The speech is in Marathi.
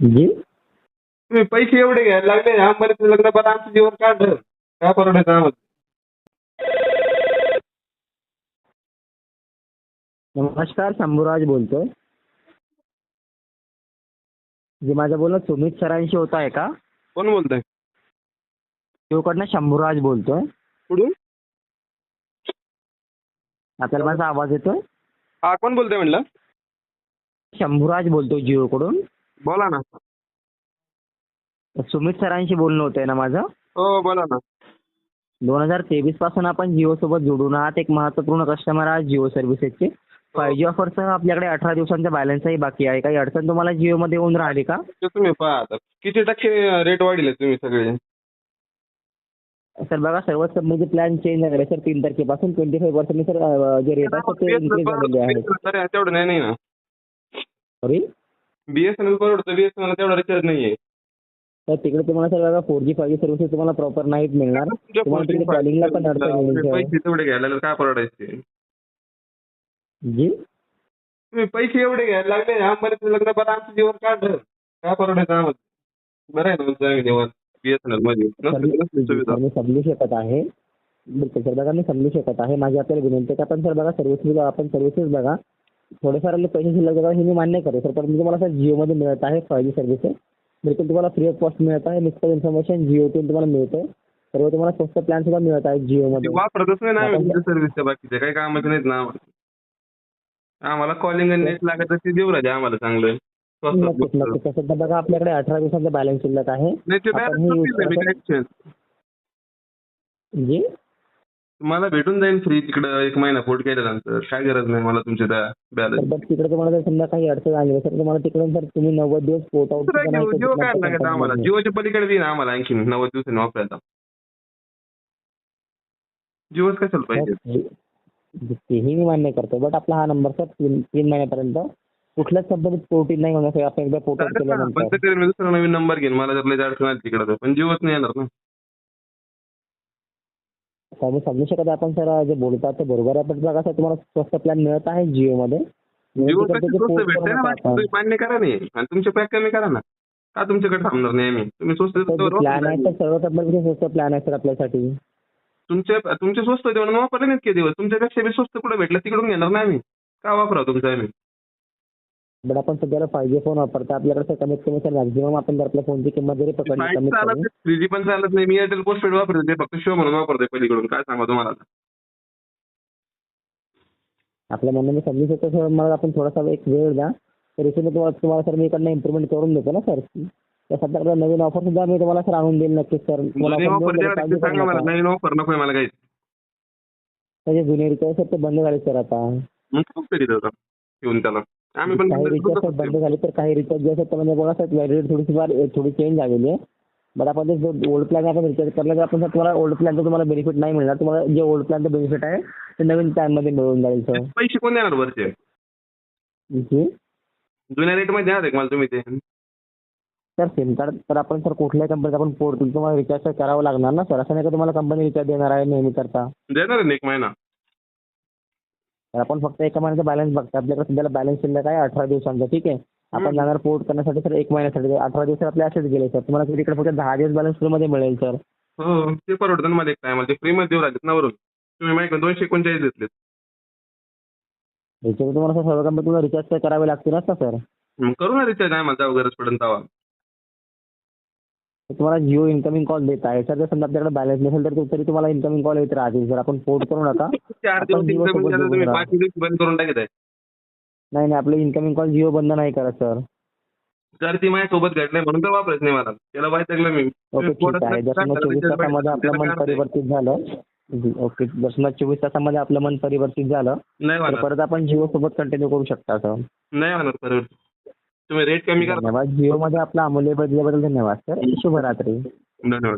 जी? तुम्ही पैसे एवढे घ्यायला लागले अंबानीचं लग्न बरं आमचं जीवन काढलं काय परवडायचं आम्हाला? नमस्कार शंभूराज बोलतोय. जी माझं बोलणं सुमित सरांशी होत आहे का? कोण बोलतंय? जिओकडनं शंभूराज बोलतोय. कुठून? आपल्याला माझा आवाज येतोय? हा कोण बोलतोय म्हणलं? शंभूराज बोलतोय जिओकडून. बोला ना. सुमित सरांशी बोलणं होतंय ना माझं? हो बोला ना. दोन हजार तेवीसपासून आपण जिओ सोबत जोडून आहात. एक महत्त्वपूर्ण कस्टमर आहात जिओ सर्व्हिसेसचे फाय जी ऑफरसह आपल्याकडे अठरा दिवसांचा बॅलन्सही बाकी आहे. काही अडचण तुम्हाला जिओमध्ये येऊन राहिली का? ते तुम्ही पहा आता किती टक्के रेट वाढले तुम्ही सगळे? सर बघा सर्वच कंपनीचे प्लॅन चेंज झाले सर तीन तारखेपासून ट्वेंटी फाईव्ह पर्सेंट सर अं, जे रेट असतात ते इन्क्रीज झालेले तेवढं नाही ना. सॉरी बीएसएनएल परवडतं बीएसएनएल तेवढा रिचार्ज नाहीये. तर तिकडे तुम्हाला सर बघा four G five G services तुम्हाला प्रॉपर नाहीत मिळणार. तुम्हाला तिकडे कॉलिंगला पण अडचण येईल सर पैसे तेवढे घ्यायला लागले, काय परवडायचे? जी? तुम्ही पैसे एवढे घ्यायला लागले अंबानीचं लग्न बरं आमचं जीवन काढलं काय परवडायचं आम्हाला? बरं आहे ना तुमचं आम्ही जेवण बीएसएनएलमध्ये. नसतं- नसतं सुविधा. सर मी समजू शकत आहे. बिलकुल सर बघा मी समजू शकत आहे. माझी आपल्याला विनंती आहे की आपण सर बघा सर्व्हिसेस आपण सर्व्हिसेस बघा. थोडेफार पैसे शिल्लक बघा हे मी मान्य करतो सर. पण मी तुम्हाला सर जिओमध्ये मिळत आहे फाय जी सर्व्हिसेस बिलकुल तुम्हाला फ्री ऑफ कॉस्ट मिळत आहे नुसतं इन्फॉर्मेशन जिओतून तुम्हाला मिळतं सर्व तुम्हाला स्वस्त प्लॅन सुद्धा मिळत आहे जिओमध्ये. सर्व्हिसच्या बाकीचे काही कामाचे नाहीत ना आम्हाला. कॉलिंग आणि नेट लागत ते देऊ राहिले आम्हाला चांगलं. नक्कीच. नक्कीच. बघा आपल्याकडे अठरा दिवसांचा बॅलन्स शिल्लक आहे. जी? तुम्हाला भेटून जाईल फ्री तिकडं एक महिना पोट केल्यानंतर काय गरज नाही मला तुमच्या त्या तर बॅलन्स बट तिकडे तुम्हाला जर समजा काही अडचण आली सर तुम्हाला तिकडून सर तुम्ही नव्वद दिवस पोर्ट आउट जिओ काय लागत आम्हाला. जिओच्या पलीकडे देईन आम्हाला आणखी नव्वद दिवसांनी वापरायला. जिओच कशाला पाहिजे? तेही मी मान्य करतो बट आपला हा नंबर सर तीन तीन महिन्यापर्यंत. कुठल्याच कंपनीत पोर्टिंग नाही होणार आपण एकदा पोर्ट आउट केल्यानंतर. दुसरा नवीन नंबर घेईन. मला जर लई अडचण आली तिकडं तर. पण जिओच नाही येणार ना. मी समजू शकत आपण सर जे बोलतात ते बरोबर आहे पण बघा सर तुम्हाला स्वस्त प्लॅन मिळत आहे जिओ भेटते ना. तुम्ही मान्य करा नाही. आणि तुमचे पॅक कमी करा ना. का तुमच्याकडे थांबणार नाही आम्ही? तुम्ही स्वस्त प्लॅन आहे. तर सर्व स्वस्त प्लॅन आहे सर आपल्यासाठी. तुमचे तुमचे स्वस्त देऊन वापरले नाहीत किती दिवस तुमच्यापेक्षा बी स्वस्त कुठे भेटलं? तिकडून घेणार ना आम्ही. का वापरा तुमचं आम्ही? बट आपण सध्याला फाय जी फोन वापरतो आपल्याकडे कमीत कमी सर मॅक्झिमम आपण जर आपल्या फोनची किंमत जरी पकडली कमीत चालत कमी. थ्री जी पण चालत नाही. मी एअरटेल पोस्टपेड वापरते ते फक्त शो म्हणून वापरते पलीकडून. काय सांगा तुम्हाला आता? आपल्या म्हणणं मी समजू शकतो सर मला आपण थोडासा एक वेळ द्या. तर इथे मी तुम्हाला तुम्हाला सर मी इकडनं इम्प्रुव्हमेंट करून देतो ना सर. सध्या नवीन ऑफर सुद्धा मी तुम्हाला सर आणून देईल नक्कीच सर. मला ऑफर देऊन द्या द्या, ते सांगा मला. नवीन ऑफर नको मला काही. त्याचे जुने रिचार्ज सर ते बंद झाले सर आता. मग खूप तरी देतो घेऊन त्याला. काही रिचार्ज बंद झाले तर काही रिचार्ज जे असतात त्यामध्ये बघा सर व्हॅलिडिटी थोडीशी फार थोडी चेंज झालेली आहे. बट आपण जे जो ओल्ड प्लॅन आपण रिचार्ज करला तर आपण सर तुम्हाला ओल्ड प्लॅनचं तुम्हाला बेनिफिट नाही मिळणार. तुम्हाला जे ओल्ड प्लॅनचं बेनिफिट आहे ते नवीन प्लॅनमध्ये मिळून जाईल सर पैसे कोण देणार वरचे? जुन्या रेटमध्ये द्या मला तुम्ही ते? सर सिम कार्ड तर आपण सर कुठल्याही कंपनीचं आपण पोर्ट तुम्हाला रिचार्ज तर करावं लागणार ना सर असं नाही का तुम्हाला कंपनी रिचार्ज देणार आहे नेहमी करता? देणार आहे एक महिना. तर आपण फक्त एका महिन्याचा बॅलन्स बघतो आपल्याकडे सध्याला बॅलन्स शिल्लक आहे अठरा दिवसांचा ठीक आहे? आपण. जाणार पोर्ट करण्यासाठी सर एक महिन्यासाठी. अठरा दिवस आपले असेच गेले सर. तुम्हाला तिकडे फक्त दहा दिवस बॅलन्स फ्रीमध्ये मिळेल सर. हो ते परवडतं ना मला एक टायमाला ते फ्री मध्ये देऊ राहिलेत ना वरून. तुम्ही माहिती दोनशे एकोणचाळीस घेतलेत. याच्यावर तुम्हाला सर सर्व कंपनी तुम्हाला रिचार्ज करावे लागतील ना सर? मग करू ना रिचार्ज आहे मला गरज पडेल तेव्हा. तुम्हाला जिओ इन्कमिंग कॉल देत आहे. सर जर समजा आपल्याकडे बॅलन्स नसेल तर तरी तुम्हाला इन्कमिंग कॉल येत राहतील. सर आपण पोर्ट करू नका चार आपण दिवस दिवस incoming सोबत झालं तुम्ही बोलून पाच दिवस बंद करून टाकत आहे. नाही नाही आपले इन्कमिंग कॉल जिओ बंद नाही करत सर. तर ती माझ्या सोबत घडलंय म्हणून तर वापरत नाही मला. त्याला माहीत लागलं मी. ओके ठीक आहे. जर समजा चोवीस तासामध्ये आपलं मन परिवर्तित झालं जी, ओके जर समजा चोवीस तासामध्ये आपलं मन परिवर्तित झालं नाही तर होणार. परत आपण जिओ सोबत कंटिन्यू करू शकता सर. नाही होणार तुम्ही रेट कमी करा धन्यवाद. जिओ मध्ये आपला अमूल्य बदल्याबद्दल धन्यवाद सर. शुभरात्री. धन्यवाद.